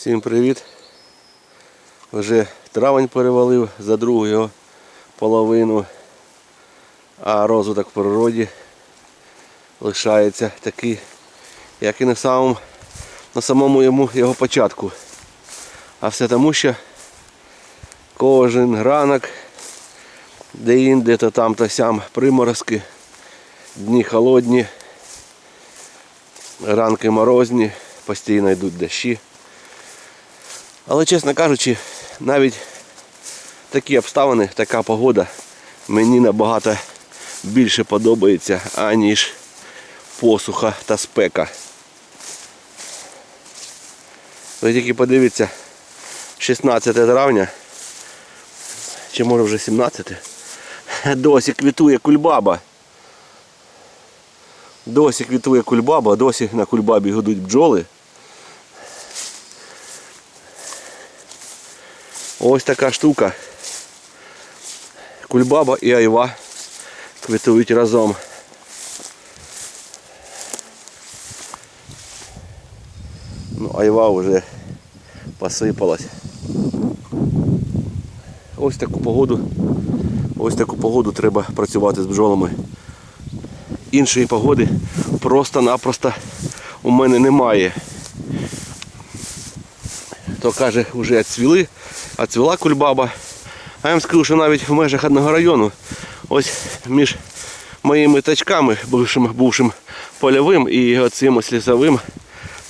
Всім привіт. Вже травень перевалив за другу половину, а розвиток в природі лишається такий, як і на самому, на самому йому його початку. А все тому, що кожен ранок, де-інде, то там, то сям приморозки, дні холодні, ранки морозні, постійно йдуть дощі. Але, чесно кажучи, навіть такі обставини, така погода мені набагато більше подобається, аніж посуха та спека. Ви тільки подивіться, 16 травня, чи може вже 17, досі квітує кульбаба. Досі квітує кульбаба, досі на кульбабі гудуть бджоли. Ось така штука. Кульбаба і айва квітують разом. Ну, айва вже посипалась. Ось таку погоду. Ось таку погоду треба працювати з бджолами. Іншої погоди просто-напросто у мене немає. То каже, вже цвіли, а цвіла кульбаба. А я вам скажу, що навіть в межах одного району, ось між моїми тачками, бувшим, бувшим польовим і оцим ось лісовим,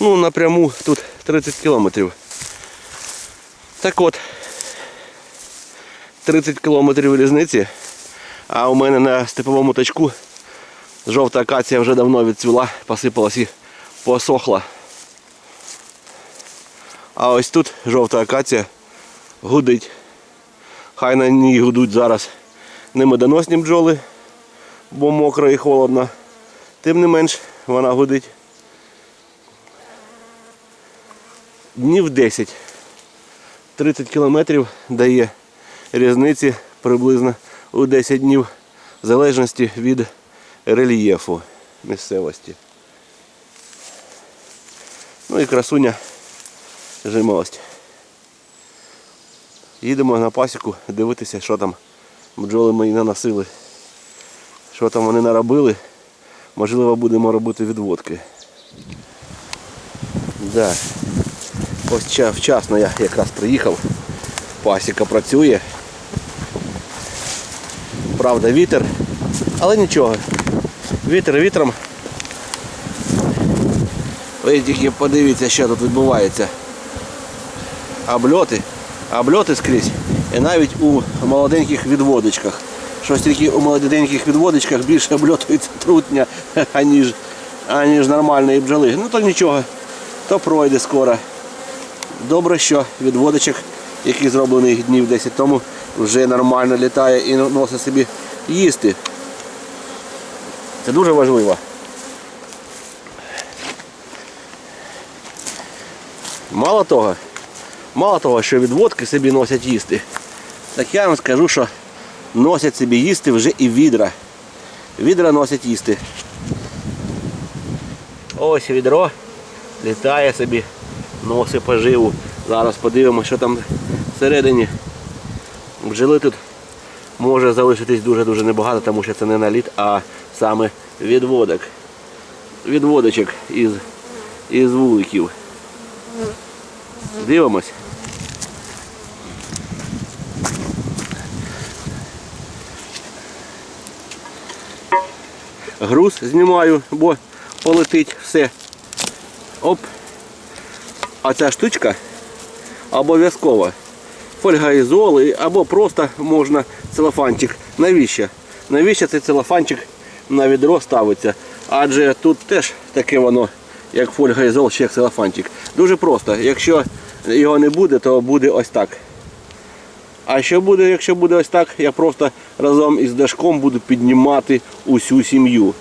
ну напряму тут 30 кілометрів. Так от, 30 кілометрів різниці, а у мене на степовому тачку жовта акація вже давно відцвіла, посипалась і посохла. А ось тут жовта акація гудить. Хай на ній гудуть зараз не медоносні бджоли, бо мокро і холодно. Тим не менш вона гудить днів 10. 30 кілометрів дає різниці приблизно у 10 днів в залежності від рельєфу місцевості. Ну і красуня жимолость. Їдемо на пасіку дивитися, що там бджоли мої наносили. Що там вони наробили. Можливо, будемо робити відводки. Да. Ось вчасно я якраз приїхав. Пасіка працює. Правда, вітер, але нічого. Вітер вітром. Ви тільки подивіться, що тут відбувається. Обльоти, обльоти скрізь. І навіть у молоденьких відводочках. Щось тільки у молоденьких відводочках більше обльотується трутня, аніж, аніж нормальної бджоли. Ну то нічого, то пройде скоро. Добре, що відводочок, який зроблений днів 10 тому, вже нормально літає і носить собі їсти. Це дуже важливо. Мало того, мало того, що відводки собі носять їсти, так я вам скажу, що носять собі їсти вже і відра. Відра носять їсти. Ось відро літає собі, носить поживу. Зараз подивимося, що там всередині. Бджоли тут може залишитись дуже-дуже небагато, тому що це не наліт, а саме відводок. Відводочок із, із вуликів. Дивимось. Груз знімаю, бо полетить все. Оп. А ця штучка обов'язково. Фольга ізол або просто можна целофанчик. Навіщо? Навіщо цей целофанчик на відро ставиться? Адже тут теж таке воно, як фольга ізол, ще як целофанчик. Дуже просто. Якщо його не буде, то буде ось так. А що буде, якщо буде ось так, я просто разом із дашком буду піднімати усю сім'ю.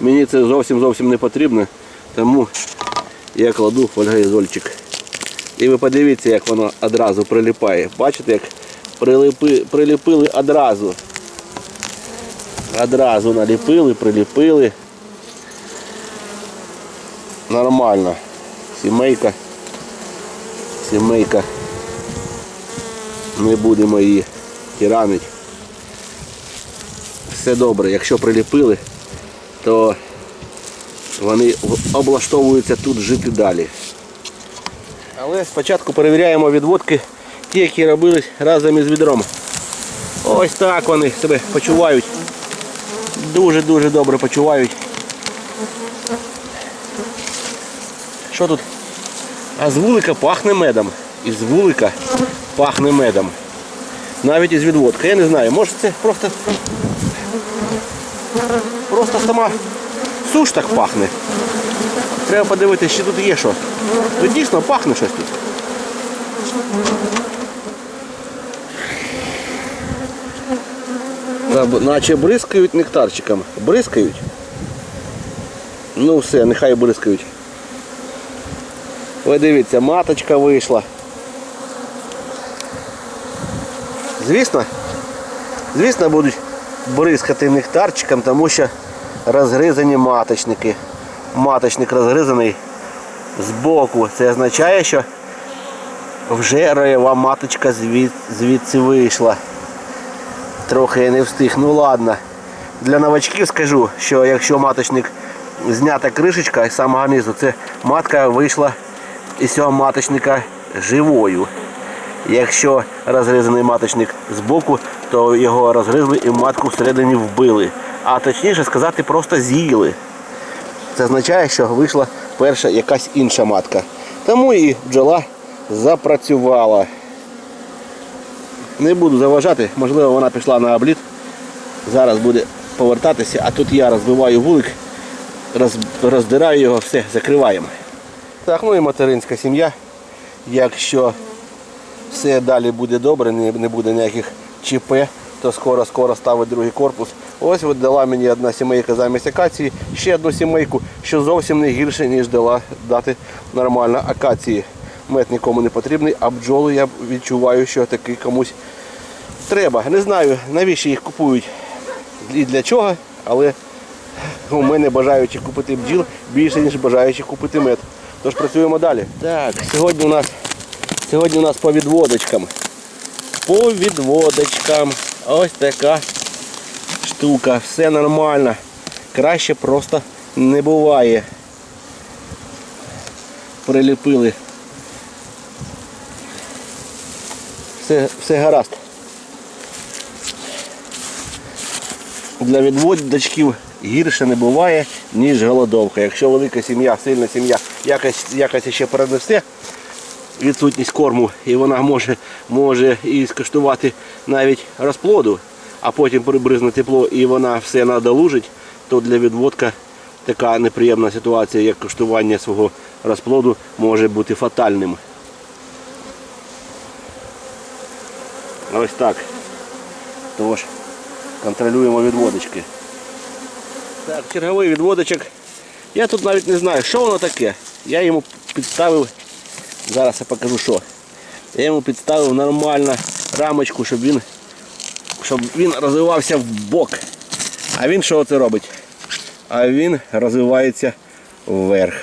Мені це зовсім зовсім не потрібно, тому я кладу фольгоізольчик. І ви подивіться, як воно одразу прилипає. Бачите, як прилипи, приліпили одразу. Одразу наліпили, приліпили. Нормально. Сімейка Сімейка. Не будемо її тиранити. Все добре, якщо приліпили, то вони облаштовуються тут жити далі. Але спочатку перевіряємо відводки, ті, які робились разом із відром. Ось так вони себе почувають. Дуже-дуже добре почувають. Що тут? А з вулика пахне медом. Із вулика пахне медом. Навіть із відводка. Я не знаю, може це просто просто сама суш так пахне. Треба подивитися, що тут є що. Тут дійсно пахне щось тут. Наче бризкають нектарчиком. Бризкають. Ну все, нехай бризкають. Ви дивіться, маточка вийшла. Звісно, звісно, будуть бризкати нектарчиком, тому що розгризані маточники. Маточник розгризаний збоку. Це означає, що вже роєва маточка звід, звідси вийшла. Трохи я не встиг. Ну ладно. Для новачків скажу, що якщо маточник знята кришечка із самого низу, це матка вийшла із цього маточника живою. Якщо розрізаний маточник збоку, то його розгризли і матку всередині вбили. А точніше сказати, просто з'їли. Це означає, що вийшла перша якась інша матка. Тому і бджола запрацювала. Не буду заважати, можливо вона пішла на обліт. Зараз буде повертатися, а тут я розбиваю вулик, роз, роздираю його, все, закриваємо. Так, ну і материнська сім'я. Якщо все далі буде добре, не, буде ніяких ЧП, то скоро-скоро ставить другий корпус. Ось от дала мені одна сімейка замість акації, ще одну сімейку, що зовсім не гірше, ніж дала дати нормально акації. Мед нікому не потрібний, а бджоли я відчуваю, що таки комусь треба. Не знаю, навіщо їх купують і для чого, але у мене бажаючих купити бджіл більше, ніж бажаючих купити мед. Тож працюємо далі. Так, сьогодні у нас сьогодні у нас по відводочкам. По відводочкам. Ось така штука. Все нормально. Краще просто не буває. Приліпили. Все, все гаразд. Для відводочків гірше не буває, ніж голодовка. Якщо велика сім'я, сильна сім'я якось, якось ще перенесе відсутність корму, і вона може, може і скуштувати навіть розплоду, а потім прибризне тепло і вона все надолужить, то для відводка така неприємна ситуація, як куштування свого розплоду, може бути фатальним. Ось так. Тож, контролюємо відводочки. Так, черговий відводочок. Я тут навіть не знаю, що воно таке. Я йому підставив, зараз я покажу що. Я йому підставив нормально рамочку, щоб він, щоб він розвивався в бок. А він що це робить? А він розвивається вверх.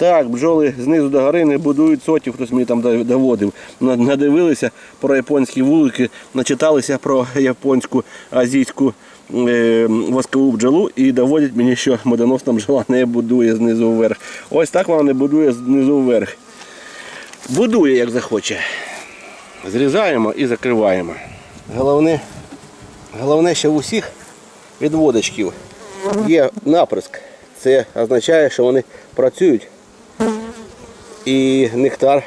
Так, бджоли знизу до гори не будують сотів, хтось мені там доводив. Надивилися про японські вулики, начиталися про японську азійську е, воскову бджолу і доводять мені, що медоносна бджола не будує знизу вверх. Ось так вона не будує знизу вверх. Будує, як захоче. Зрізаємо і закриваємо. Головне, головне, що в усіх відводочків є наприск. Це означає, що вони працюють і нектар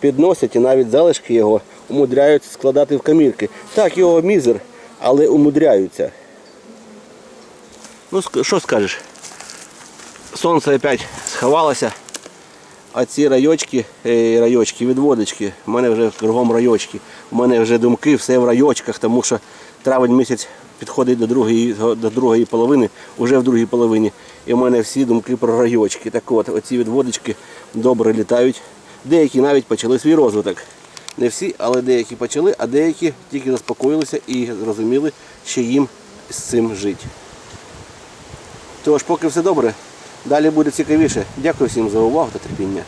підносять, і навіть залишки його умудряються складати в камірки. Так, його мізер, але умудряються. Ну, що скажеш? Сонце опять сховалося. А ці райочки, е, райочки, відводочки, в мене вже кругом райочки. У мене вже думки все в райочках, тому що травень місяць підходить до другої, до другої половини, вже в другій половині. І в мене всі думки про райочки. Так от, оці відводочки добре літають. Деякі навіть почали свій розвиток. Не всі, але деякі почали, а деякі тільки заспокоїлися і зрозуміли, що їм з цим жити. Тож, поки все добре, далі буде цікавіше. Дякую всім за увагу та терпіння.